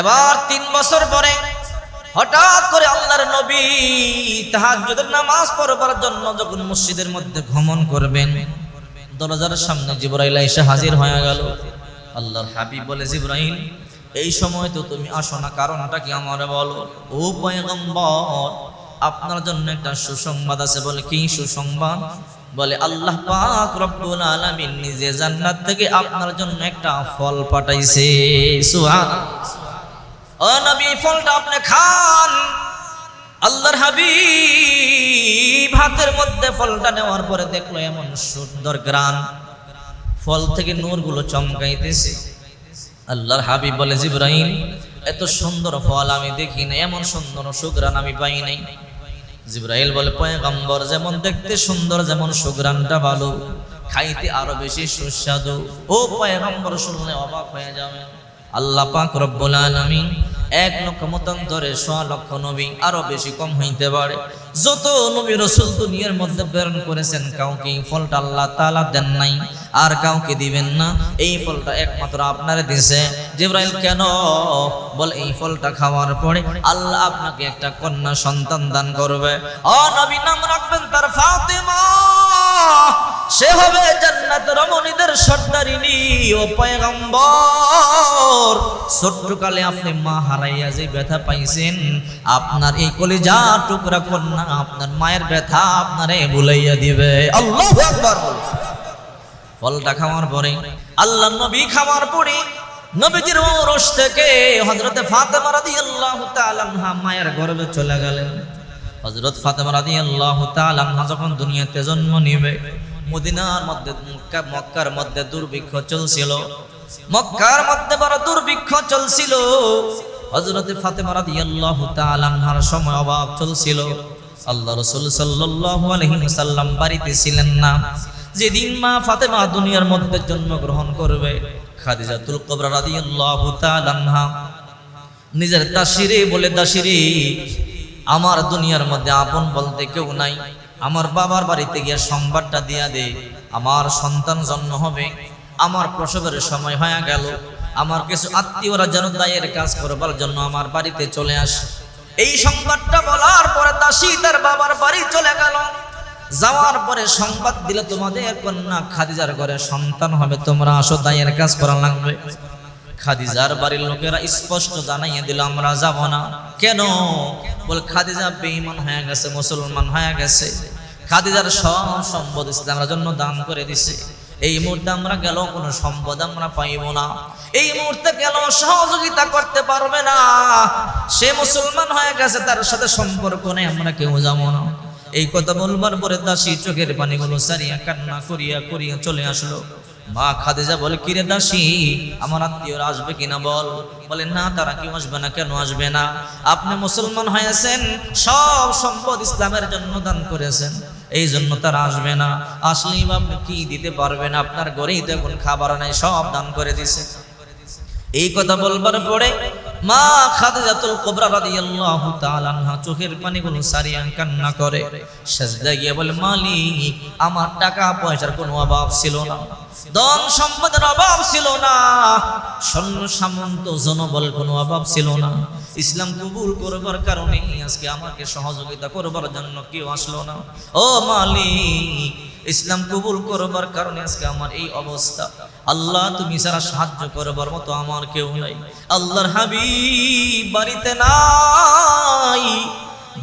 এবার তিন বছর পরে হঠাৎ করে আল্লাহর নবী তাহাজ্জুদের নামাজ পড়বার জন্য যখন মসজিদের মধ্যে ভ্রমণ করবেন, দরজার সামনে জিব্রাইল এসে হাজির হয়ে গেল। আল্লাহর হাবিব বলে, জিব্রাইল, এই সময় তো তুমি আসো না, কারণটা কি আমার বলো? ও পয়গম্বর, আপনার জন্য একটা সুসংবাদ আছে। বলে, কি সুসংবাদ? বলে, আল্লাহ পাক রব্বুল আলামিন নিজে জান্নাত থেকে আপনার জন্য একটা ফল পাঠাইছে। সুবহানাল্লাহ। ও নবী, ফলটা আপনি খান। আল্লাহর হাবিব হাতের মধ্যে ফলটা নেওয়ার পরে দেখল এমন সুন্দর গ্রান ফল থেকে নূরগুলো চমকাইতেছে। আল্লাহর হাবিব বলে জিব্রাহিম এত সুন্দর ফল আমি দেখি না এমন সুন্দর সুগ্রান আমি পাই নাই। জিব্রাইল বলে, পয়গম্বর, যেমন দেখতে সুন্দর, যেমন সুগ্রানটা ভালো, খাইতে আরও বেশি সুস্বাদু। ও পয়গম্বর, শুনলে অবাক হয়ে যাবে। আল্লাহ পাক রব্বুল আলামিন এক লক্ষ মতান্তরে সোয়া লক্ষ নবী আরও বেশি কম হইতে পারে। যত নবী রসুল দুনিয়ার মধ্যে প্রেরণ করেছেন, কাউকে এই ফলটা আল্লাহ তালা দেন নাই, আর কাউকে দিবেন না। এই ফলটা একমাত্র আপনারে দিছে। জিব্রাইল কেন? বল, এই ফলটা খাওয়ার পরে আল্লাহ আপনাকে একটা কন্যা সন্তান দান করবে। ও নবী, নাম রাখবেন তার ফাতেমা। সে হবে জান্নাত রমণীদের সর্দারিনী ও পয়গম্বর। ছোট্টকালে আপনি মা হারাইয়া যে ব্যথা পাইছেন, আপনার এই কলিজা টুকরা কন্যা আপনার মায়ের ব্যথা আপনারে ভুলাইয়া দিবে। আল্লাহ আকবার। বল। ফলটা খাওয়ার পরে আল্লাহ নবী খাওয়ার পরে, নবীজির রস থেকে হজরতে ফাতেমা রাদিয়াল্লাহু তাআলা মায়ের গর্ভে চলে গেলেন। হজরত ফাতেমা রাদিয়াল্লাহু তাআলা যখন দুনিয়াতে জন্ম নিবে মদিনার মধ্যে মক্কার মধ্যে দুর্ভিক্ষ চলছিল। মক্কার মধ্যে বড় দুর্ভিক্ষ চলছিল। হজরতে ফাতেমা রাদিয়াল্লাহু তাআলা আনহার সময় অভাব চলছিল। আল্লাহ রাসূল সাল্লাল্লাহু আলাইহি সাল্লাম বাড়িতে ছিলেন না। যেদিন মা ফাতেমা দুনিয়ার মধ্যে জন্মগ্রহণ করবে, খাদিজাতুল কুবরা রাদিয়াল্লাহু তাআলা আনহা নিজের দাসিরে বলে, দাসিরে, আমার দুনিয়ার মধ্যে আপন বলতে কেউ নাই। আমার বাবার বাড়িতে গিয়ে সংবাদটা দিয়া দে আমার সন্তান জন্ম হবে, আমার প্রসবের সময় হয়ে গেল, আমার কিছু আত্মীয়রা যেন দায়ের কাজ করবার জন্য আমার বাড়িতে চলে আসে। এই সংবাদটা বলার পরে দাসী তার বাবার বাড়ি চলে গেল। যাওয়ার পরে সংবাদ দিলে তোমাদের কন্যা খাদিজার ঘরে সন্তান হবে, তোমরা আসো, দায়ের কাজ করা লাগবে। খাদিজার বাড়ির লোকেরা স্পষ্ট জানাইয়ে দিল, আমরা যাব না। কেন? বল, খাদিজা বেঈমান হয়ে গেছে, মুসলমান হয়ে গেছে। খাদিজার সব সম্পদ ইসলামের জন্য দান করে দিছে। এই মুহূর্তে আমরা গেল কোনো সম্পদ আমরা পাইব না। এই মুহূর্তে গেল সহযোগিতা করতে পারবে না। সে মুসলমান হয়ে গেছে, তার সাথে সম্পর্ক নেই, আমরা কেউ যাব না। এই কথা বলবার পরে দাসী চোখের পানিগুলো সারিয়া কান্না করিয়া করিয়া চলে আসলো। মা খাদিজা বলে, কিরে দাসি, আমার আত্মীয়রা আসবে কিনা বল? বলে, না, তারা কেউ আসবে না, কেন আসবে না? আপনি মুসলমান হয়েছেন, সব সম্পদ ইসলামের জন্য দান করেছেন, এই জন্য তারা আসবে না। আসলেই আপনি কি দিতে পারবেন? আপনার ঘরেই তো এখন খাবার নাই, সব দান করে দিছে। এই কথা বলবার পরে মা খাদিজাতুল কুবরা রাদিয়াল্লাহু তাআলা আনহা চোখের পানিগুলো সারিয়া কান্না করে। সেজদা গিয়ে বলে, মালিক, আমার টাকা পয়সার কোনো অভাব ছিল না। ধন সম্পদের অভাব ছিল না। সৈন্য সামন্ত জনবল কোনো অভাব ছিল না। ইসলাম কবুল করবার কারণে আজকে আমাকে সহযোগিতা করবার জন্য কেউ আসলো না। ও মালিক ইসলাম কবুল করবার কারণে আজকে আমার এই অবস্থা। আল্লাহ, তুমি সারা সাহায্য করবার মতো আমার কেউ নাই। আল্লাহর হাবিব বাড়িতে নাই।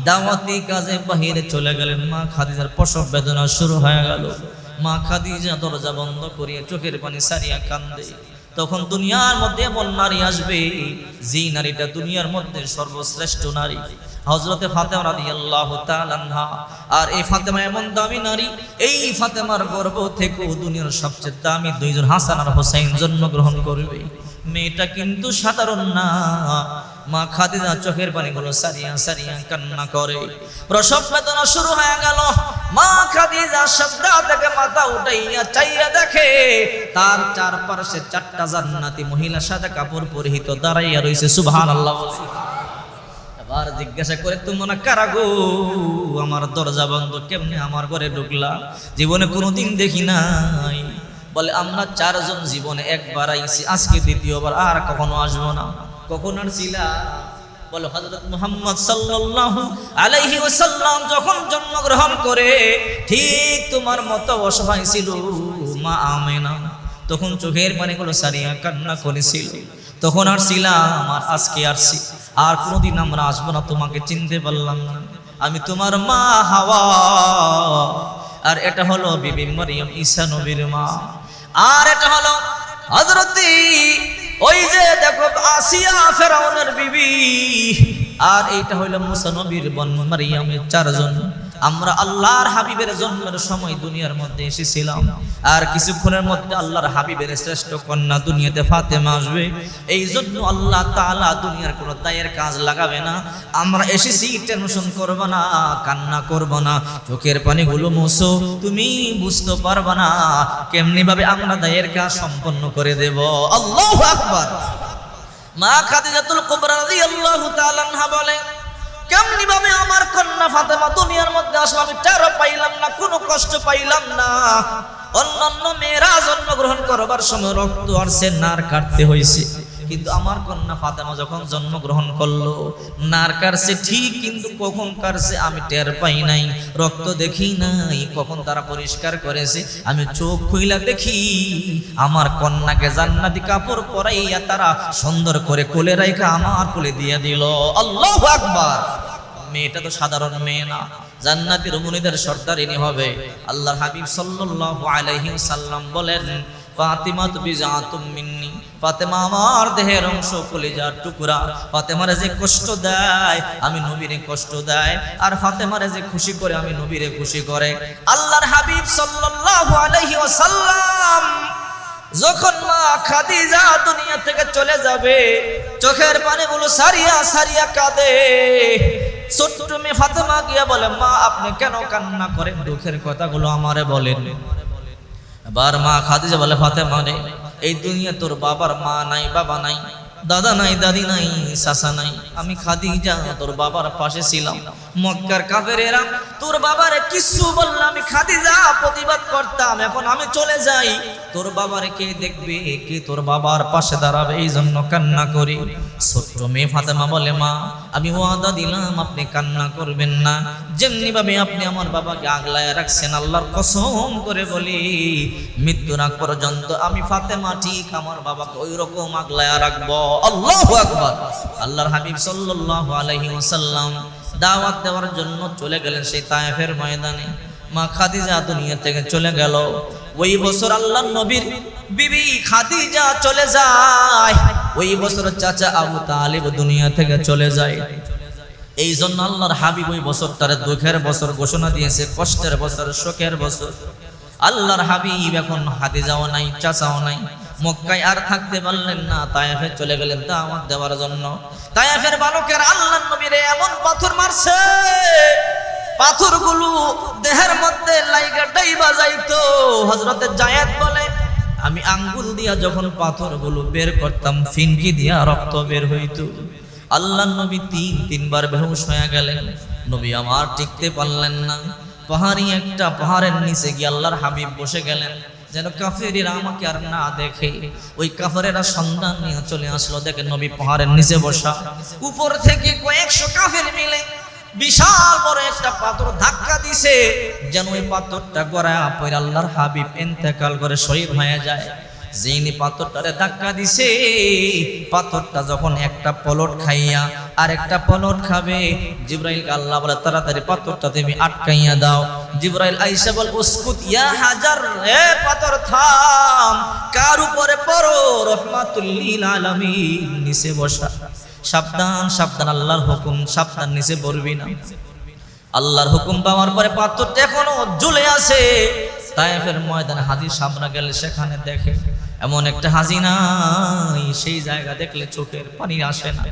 দাওয়াতি কাজে বাহিরে চলে গেলেন। মা খাদিজার প্রসব বেদনা শুরু হয়ে গেল। মা খাদিজা দরজা বন্ধ করিয়ে চোখের পানি সারিয়া কান্দে। তখন দুনিয়ার মধ্যে এমন নারী আসবে, যেই নারীটা দুনিয়ার মধ্যে সর্বশ্রেষ্ঠ নারী। হজরতে ফাতেমা তাআলা আনহা। আর এই ফাতেমা এমন দামি নারী, এই ফাতেমার গর্ভ থেকেও দুনিয়ার সবচেয়ে দামি দুইজন হাসান আর হোসেন জন্মগ্রহণ করবে। মেয়েটা কিন্তু সাধারণ না। মা খাদিজা চোখের পানিগুলো সারিয়া সারিয়া কান্না করে। প্রসব বেদনা শুরু হয়ে গেল। মা খাদিজা সজ্জা থেকে মাথা উঠাইয়া চাইয়া দেখে, তার চারপাশে চারটা জান্নাতি মহিলা সাদা কাপড় পরিহিত দাঁড়াইয়া রয়েছে সুবহানাল্লাহ আবার জিজ্ঞাসা করে তোমরা কারা গো? আমার দরজা বন্ধ কেমনে আমার ঘরে ঢুকলা? জীবনে কোনোদিন দেখি নাই। বলে, আমরা চারজন জীবনে একবার আইছি, আজকে দ্বিতীয়বার, আর কখনো আসব না। কখন আর ছিলা বলো, হযরত মুহাম্মদ সাল্লাল্লাহু আলাইহি ওয়াসাল্লাম যখন জন্মগ্রহণ করে, ঠিক তোমার মতো অসহায় ছিল মা আমেনা। তখন চোখের পানিগুলো সারিয়া কান্না করেছিল। তখন আর ছিলাম, আর আজকে আসছি। আর কোনোদিন আমরা আসব না, তোমাকে চিনতে পারলাম না। আমি তোমার মা হাওয়া। আর এটা হলো বিবি মরিয়ম ঈসা নবীর মা। আর এটা হলো হজরতি ওই যে দেখো, আসিয়া ফেরাউনের বিবি। আর এইটা হইল মুসা নবীর বন মারিয়ামের চারজন। আমরা আল্লাহর হাবিবের জন্মের সময় দুনিয়ার মধ্যে এসেছিলাম। আর কিছুক্ষণের মধ্যে আল্লাহর হাবিবের শ্রেষ্ঠ কন্যা দুনিয়াতে ফাতেমা আসবে। এই জন্য আল্লাহ তাআলা দুনিয়ার কোনো দায়ের কাজ লাগাবে না। আমরা এসেছি, টেনশন করব না, কান্না করব না। চোখের পানিগুলো মুছো, তুমি বুঝতে পারবে না কেমনি ভাবে আমরা দায়ের কাজ সম্পন্ন করে দেব। আল্লাহ আকবার। মা খাদিজাতুল কুবরা রাদিয়াল্লাহু তাআলা আনহা বলে কেমনি ভাবে আমার কন্যা ফাতেমা দুনিয়ার মধ্যে আসলো, আমি টেরো পাইলাম না, কোনো কষ্ট পাইলাম না। অন্যান্য মেয়েরা জন্মগ্রহণ করবার সময় রক্ত আর সে নার কাটতে হয়েছে কিন্তু আমার কন্যা ফাতেমা যখন জন্মগ্রহণ করল, নার কাটছে ঠিক, কিন্তু কখন কাটছে আমি টের পাই নাই, রক্ত দেখি নাই, কখন তারা পরিষ্কার করেছে, আমি চোখ খুইলা দেখি, আমার কন্যাকে জান্নাতি কাপড় পরাইয়া তারা সুন্দর করে কোলে রাইখা আমার কোলে দিয়ে দিল। আল্লাহ আকবার! মেয়েটা তো সাধারণ মেয়ে না, জান্নাতি রমণীদের সর্দারিনী হবে। আল্লাহ হাবিব সাল্লাল্লাহু আলাইহি সাল্লাম বলেন ফাতিমা তুমি জাতুম মিন্নি। ফাতেমা আমার দেহের অংশ, কলিজার টুকরা। ফাতেমারে যে কষ্ট দেয়, আমি নবীরে কষ্ট দেয়। আর ফাতেমারে যে খুশি করে, আমি নবীরে খুশি করে। আল্লাহর হাবিব সাল্লাল্লাহু আলাইহি ওয়াসাল্লাম যখন মা খাদিজা দুনিয়া থেকে চলে যাবে, চোখের পানিগুলো সারিয়া সারিয়া কাঁদে। ছোট্ট মেয়ে ফাতেমা গিয়া বলে, মা, আপনি কেন কান্না করেন? দুঃখের কথাগুলো আমারে বলেন। এবার মা খাদিজা বলে ফাতে রে, এই দুনিয়া তোর বাবার মা নাই, বাবা নাই, দাদা নাই, দাদি নাই সাসা নাই। আমি খাদিজা, তোর বাবার পাশে ছিলাম। মক্কার কাফেরেরা তোর বাবার কিছু বললাম আমি খাদিজা, প্রতিবাদ করতাম, এখন আমি চলে যাই। তোর বাবারে কে দেখবে? কে তোর বাবার পাশে দাঁড়াবে? এই জন্য কান্না করি। ছোট্ট মেয়ে ফাতেমা বলে, মা, আমি ওয়াদা দিলাম, আপনি কান্না করবেন না। যেমনি ভাবে আপনি আমার বাবাকে আগলায় রাখছেন, আল্লাহর কসম করে বলি, মৃত্যুর আগ পর্যন্ত আমি ফাতেমা ঠিক আমার বাবাকে ওই রকম আগলায় রাখব। আল্লাহ আকবার। আল্লাহর হাবিব সাল্লাল্লাহু আলাইহি ওয়াসাল্লাম দাওয়াত দেওয়ার জন্য চলে গেলেন সেই তায়েফের ময়দানে। মা খাদিজা দুনিয়া থেকে চলে গেল। ওই বছর আল্লাহ নবীর বিবি খাদিজা চলে যায়। ওই বছর চাচা আবু তালিব দুনিয়া থেকে চলে যায়। এই জন্য আল্লাহর হাবিব ওই বছর তার দুঃখের বছর ঘোষণা দিয়েছে, কষ্টের বছর, শোকের বছর। আল্লাহর হাবিব এখন হাদিজাও নাই, চাচাও নাই। মক্কায় আর থাকতে পারলেন না, তায়েফে চলে গেলেন দাওয়াত দেওয়ার জন্য। তায়াফের বালকের আল্লাহ নবীরে এমন পাথর মারছে। পাথরগুলো দেহের মধ্যে লাইগা ডাইবা যাইতো। হযরতে জায়েদ বলে, আমি আঙ্গুল দিয়া যখন পাথরগুলো বের করতাম, ফিনকি দিয়া রক্ত বের হইতো। আল্লাহ নবী তিন, তিনবার বেহুশ হয়ে গেলেন। নবী আমার টিকতে পারলেন না। পাহাড়ি একটা পাহাড়ের নিচে গিয়ে আল্লাহর হাবিব বসে গেলেন। যেন কাফেরেরা আমাকে আর না দেখে। ওই কাফেরেরা সন্ধান নিয়ে চলে আসলো। দেখে নবী পাহাড়ের নিচে বসা। উপর থেকে কয়েকশো কাফের মিলে বিশাল বড় একটা পাথর ধাক্কা দিছে, যেন ওই পাথরটা গড়া পরে আল্লাহর হাবিব এন্তেকাল করে শহীদ হয়ে যায়। যিনি পাথরটারে ধাক্কা দিছে, পাথরটা যখন একটা পলট খাইয়া আর একটা পলট খাবে। জিব্রাইল আল্লাহ বলে, তাড়াতাড়ি পাথরটা তুমি আটকাইয়া দাও। জিব্রাইল আইসা বল, উসকুত, ইয়া হাজার এ পাথর, থাম। কার উপরে পড়ো? রহমাতুল লিল আলামিন। নিচে বসা। সাবধান সাবধান, আল্লাহর হুকুম, সাবধান, নিচে পড়বি না। আল্লাহর হুকুম পাওয়ার পরে পাথরটা এখনও ঝুলে আছে। তায়েফের ময়দানে হাজির সামনে গেলে সেখানে দেখে, এমন একটা হাজি নাই। সেই জায়গা দেখলে চোখের পানি আসে না।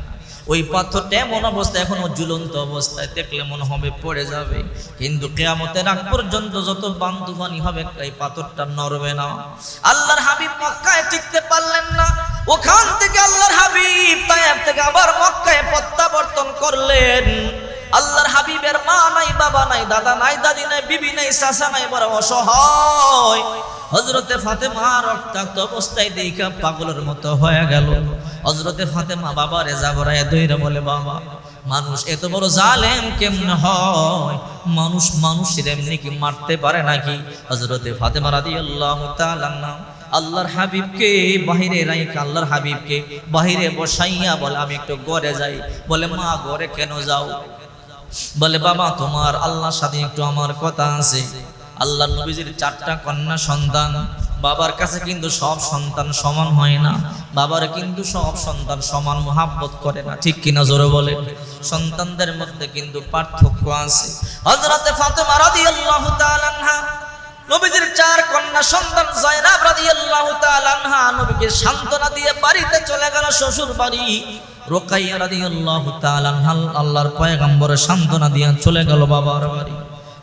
ওই পাথরটা এমন অবস্থা, এখনও ঝুলন্ত অবস্থায় দেখলে মনে হবে পড়ে যাবে। কিন্তু কেয়ামতের আগ পর্যন্ত যত বান্ধবানি হবে, এই পাথরটা নড়বে না। আল্লাহর হাবিব মক্কায় টিকতে পারলেন না। ওখান থেকে আল্লাহর হাবিব তায়েফ থেকে আবার মক্কায় প্রত্যাবর্তন করলেন। আল্লাহর হাবিবের মা নাই, বাবা নাই, দাদা নাই, দাদি নাই, বিবি নাই, চাচা নাই, বড় অসহায়। হজরতে ফাতেমা রক্তাক্ত অবস্থায় দেখা পাগলের মতো হয়ে গেল। হজরতে ফাতেমা বাবা রেজা বরায় দইরা বলে, বাবা, মানুষ এত বড় জালেম কেমনে হয়? মানুষ মানুষের এমনি কি মারতে পারে নাকি? হজরতে ফাতেমা রাদি আল্লাহ আল্লাহর হাবিবকে বাহিরে রাইকা আল্লাহর হাবিবকে বাহিরে বসাইয়া বলে, আমি একটু ঘরে যাই। বলে, মা ঘরে কেন যাও? বলে, বাবা, তোমার আল্লাহর সাথে একটু আমার কথা আছে। আল্লাহ নবীজির চারটা কন্যা সন্তান বাবার কাছে কিন্তু সব সন্তান সমান হয় না। বাবার কিন্তু সব সন্তান সমান মহাব্বত করে না। ঠিক কিনা জোরে বলে সন্তানদের মধ্যে কিন্তু পার্থক্য আছে। হযরতে ফাতেমা রাদিয়াল্লাহু তাআলা নবীজির চার কন্যা সন্তান জয়নাব রাদিয়াল্লাহু তাআলা আনহা নবীকে সান্ত্বনা দিয়ে বাড়িতে চলে গেল শ্বশুর বাড়ি রোকাইয়া রাদিয়াল্লাহু তাআলা আল্লাহর পয়গম্বরের সান্ত্বনা দিয়ে চলে গেল বাবার বাড়ি।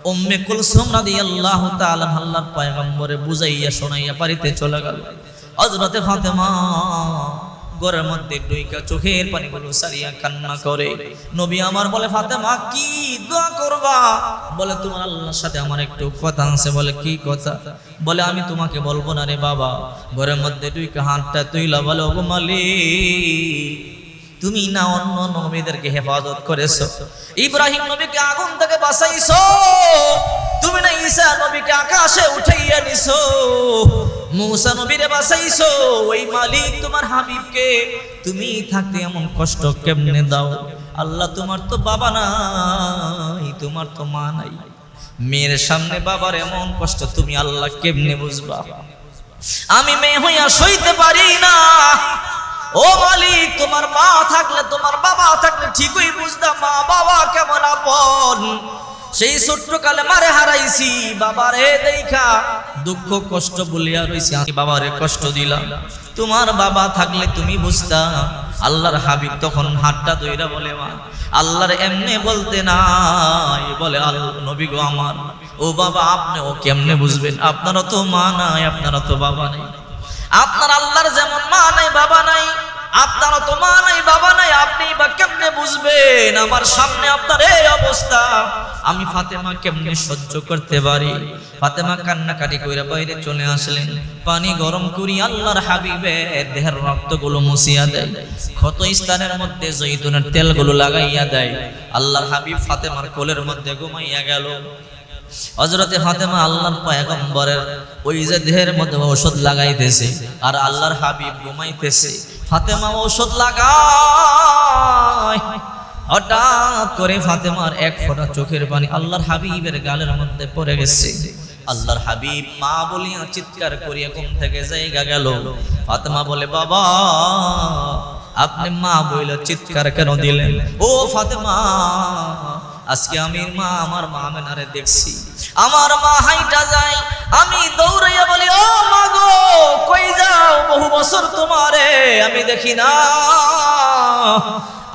উম্মে কুলসুম রাদিয়াল্লাহু তাআলা আল্লাহর পয়গম্বরে বুঝাইয়া শোনাইয়া বাড়িতে চলে গেল। হযরতে ফাতেমা ঘরের মধ্যে ডুইকা চোখের পানিগুলো সারিয়া কান্না করে। নবী আমার বলে, ফাতেমা, কি দোয়া করবা? বলে, তোমার আল্লাহর সাথে আমার একটু কথা আছে। বলে, কি কথা? বলে, আমি তোমাকে বলব না রে বাবা। ঘরের মধ্যে ডুইকা হাতটা তুইলা বলে, ওগো মালিক তুমি না অন্য নবীদেরকে হেফাজত করেছ। ইব্রাহিম নবীকে আগুন থেকে বাঁচাইছো। তুমি না ঈসা নবীকে আকাশে উঠাইয়া নিছো। মুসা নবীরে বাঁচাইছো। ওই মালিক তোমার হাবিবকে। তুমি থাকতে এমন কষ্ট কেমনে দাও? আল্লাহ তোমার তো বাবা নাই, তোমার তো মা নাই। মেয়ের সামনে বাবার এমন কষ্ট তুমি আল্লাহ কেমনে বুঝবা? আমি মেয়ে হইয়া সইতে পারি না। ও মালিক, তোমার মা থাকলে তোমার বাবা থাকলে ঠিকই বুঝতাম, মা বাবা কেমন আপন? সেই ছোট্ট কালে মারে হারাইছি, বাবারে দেখা, দুঃখ কষ্ট বলিয়া রইছি বাবারে কষ্ট দিলাম। তোমার বাবা থাকলে তুমি বুঝতা, আল্লাহর হাবিব তখন হাতটা দইরা বলে, মা, আল্লাহর এমনি বলতে নাই, বলে, আল্লাহ নবী গো আমার, ও বাবা, আপনি ও কেমনে বুঝবেন? আপনারা তো মা নাই আপনারা তো বাবা নেই। আপনার আল্লাহর যেমন মা নাই, বাবা নাই আপনারও তো মা নাই, বাবা নাই, আপনি বা কেমনে বুঝবেন? আমার সামনে আপনার এই অবস্থা। আমি ফাতেমা কেমনে সহ্য করতে পারি? ফাতেমা কান্নাকাটি কইরা বাইরে চলে আসলেন। পানি গরম করি আল্লাহর হাবিবের দেহের রক্তগুলো মুছিয়া দেয়। ক্ষত স্থানের মধ্যে জৈতুনের তেলগুলো লাগাইয়া দেয়। আল্লাহর হাবিব ফাতেমার কোলের মধ্যে ঘুমাইয়া গেল। হজরতে ফাতেমা আল্লাহর পয়গম্বরের ওই যে দেহের মধ্যে ঔষধ লাগাইতেছে আর আল্লাহর হাবিব ঘুমাইতেছে। ফাতেমা ঔষধ লাগায়। হঠাৎ করে ফাতেমার এক ফোঁটা চোখের পানি আল্লাহর হাবিবের গালের মধ্যে পড়ে গেছে। আল্লাহর হাবিব মা বলিয়া চিৎকার করিয়া ঘুম থেকে জায়গা গেল। ফাতেমা বলে, বাবা, আপনি মা বইল চিৎকার কেন দিলেন? ও ফাতেমা আজকে আমি মা আমার মা মেনারে দেখছি। আমার মা হাইটা যায় আমি দৌড়াইয়া বলি ও মা গো কই যাও? বহু বছর তোমারে আমি দেখি না।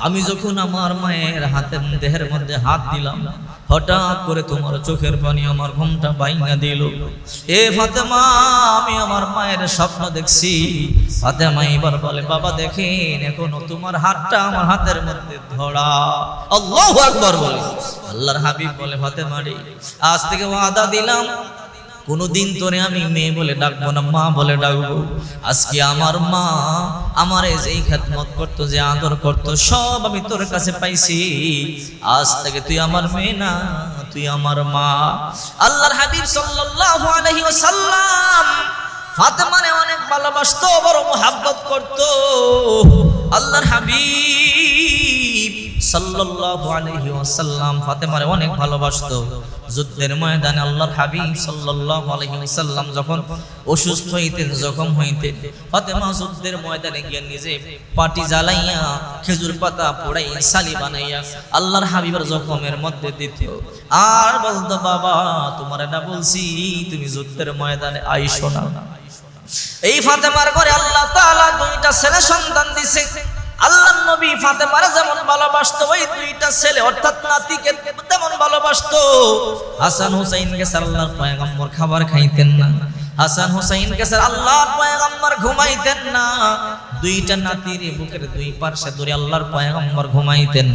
আমি যখন আমার মায়ের হাতের দেহের মধ্যে হাত দিলাম হঠাৎ করে তোমার চোখের পানি আমার ঘুমটা বাইনা দিল। এ ফাতেমা, আমি আমার মায়ের স্বপ্ন দেখছি। ফাতেমা এবার বলে, বাবা, দেখেন, এখনও তোমার হাতটা আমার হাতের মধ্যে ধরা। আল্লাহু একবার বলে। আল্লাহর হাবিব বলে, ফাতেমা রে, আজ থেকে ওয়াদা দিলাম কোনোদিন তোরে আমি মেয়ে বলে ডাকবো না, মা বলে ডাকবো। আজকে আমার মা আমার যেই খেদমত করতো, যে আদর করতো, সব আমি তোর কাছে পাইছি। আজ থেকে তুই আমার মেয়ে না, তুই আমার মা। আল্লাহর হাবিব সাল্লাল্লাহু আলাইহি ওয়াসাল্লাম ফাতেমারে অনেক ভালোবাসতো, বড় মোহাব্বত করতো। আল্লাহর হাবিব সাল্লাল্লাহু আলাইহি ওয়াসাল্লাম ফাতেমারে অনেক ভালোবাসতো। যুদ্ধের ময়দানে আল্লাহর হাবিব সাল্লাল্লাহু আলাইহি যখন অসুস্থ হইতেন জখম হইতেন ফাতেমা যুদ্ধের ময়দানে গিয়ে নিজে পাটি জ্বালাইয়া খেজুর পাতা পোড়াই সালি বানাইয়া আল্লাহর হাবিবের জখমের মধ্যে দিত। আর বলতো, বাবা, তোমার না বলছি, তুমি যুদ্ধের ময়দানে আইসো না। এই ফাতেমার ঘরে আল্লাহ তাআলা দুইটা ছেলে সন্তান দিছে। আল্লাহ নবী ফাতেমার যেমন ভালোবাসতো, ওই দুইটা ছেলে অর্থাৎ নাতিকে তেমন ভালোবাসতো। হাসান হুসাইনকে স্যার আল্লাহর পয়গম্বর খাবার খাইতেন না। হাসান হুসাইনকে স্যার আল্লাহর পয়গম্বর ঘুমাইতেন না। দুইটা নাতির বুকের দুই পার্শ্বে দূরে আল্লাহর পয়গম্বর ঘুমাইতেন।